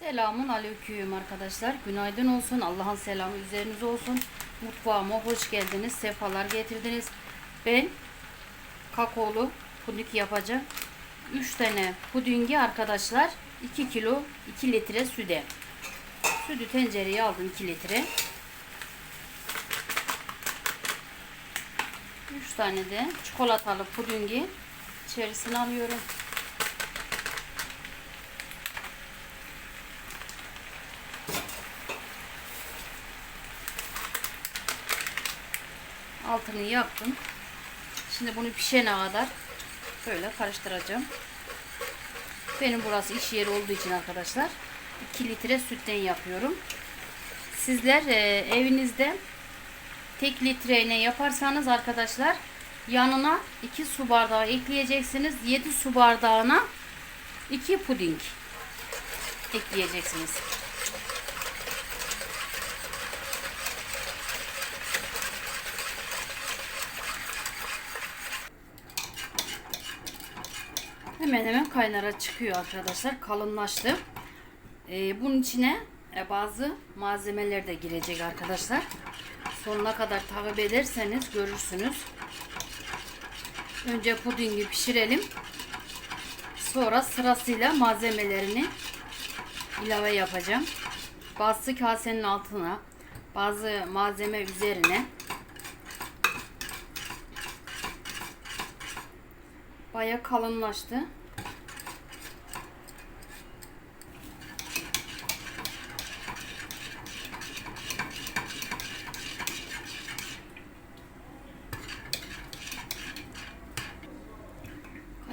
Selamun aleyküm arkadaşlar. Günaydın olsun. Allah'ın selamı üzerinize olsun. Mutfağıma hoş geldiniz. Sefalar getirdiniz. Ben kakaolu puding yapacağım. 3 tane pudingi arkadaşlar 2 kilo 2 litre süde. Sütü tencereye aldım 2 litre. 3 tane de çikolatalı pudingi içerisine alıyorum. Altını yaktım. Şimdi bunu pişene kadar böyle karıştıracağım. Benim burası iş yeri olduğu için arkadaşlar 2 litre sütten yapıyorum. Sizler e, evinizde tek litreyle yaparsanız arkadaşlar yanına 2 su bardağı ekleyeceksiniz. 7 su bardağına 2 puding ekleyeceksiniz. Hemen hemen kaynara çıkıyor arkadaşlar. Kalınlaştı. Ee, bunun içine e, bazı malzemeler de girecek arkadaşlar. Sonuna kadar takip ederseniz görürsünüz. Önce pudingi pişirelim. Sonra sırasıyla malzemelerini ilave yapacağım. Bazı kasenin altına, bazı malzeme üzerine Baya kalınlaştı.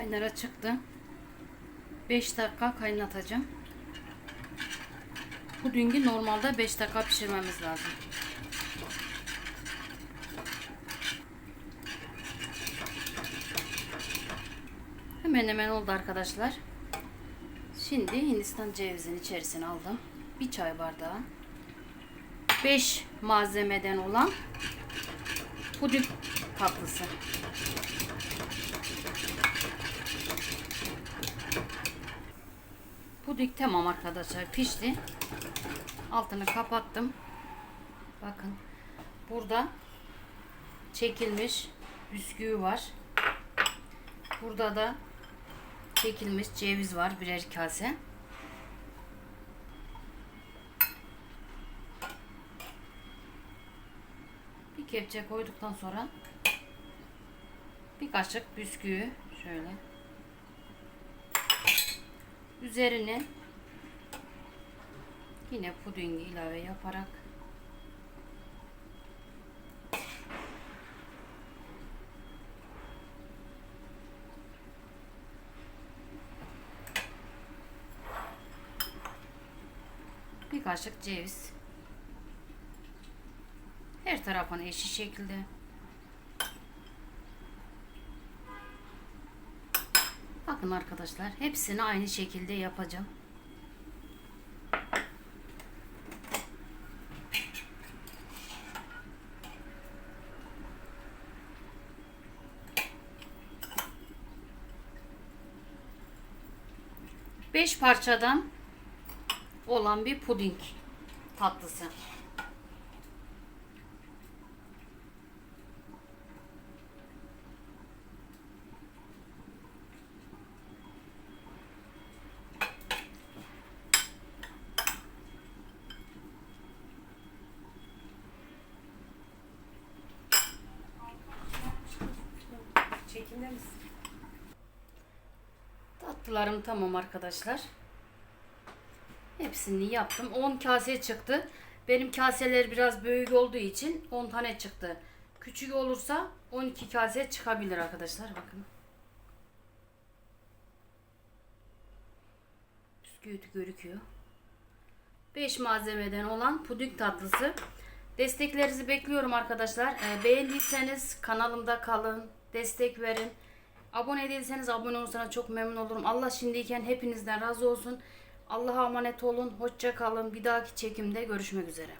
Kaynara çıktı. 5 dakika kaynatacağım. Pudingi normalde 5 dakika pişirmemiz lazım. Hemen hemen oldu arkadaşlar. Şimdi Hindistan cevizini içerisine aldım. Bir çay bardağı. 5 malzemeden olan puding tatlısı. Puding tamam arkadaşlar pişti. Altını kapattım. Bakın burada çekilmiş bisküvi var. Burada da çekilmiş ceviz var birer kase. Bir kepçe koyduktan sonra bir kaşık bisküvi şöyle üzerine yine pudingi ilave yaparak bir kaşık ceviz. Her tarafına eşit şekilde bakın arkadaşlar hepsini aynı şekilde yapacağım Beş parçadan olan bir puding tatlısı. Tatlılarım tamam arkadaşlar. Hepsini yaptım. 10 kase çıktı. Benim kaseler biraz büyük olduğu için 10 tane çıktı. Küçük olursa 12 kase çıkabilir arkadaşlar. Bakın. Bisküvi gözüküyor. 5 malzemeden olan puding tatlısı. Desteklerinizi bekliyorum arkadaşlar. Ee, beğendiyseniz kanalımda kalın. Destek verin. Abone değilseniz abone olursanız çok memnun olurum. Allah şimdiyken hepinizden razı olsun. Allah'a emanet olun. Hoşça kalın. Bir dahaki çekimde görüşmek üzere.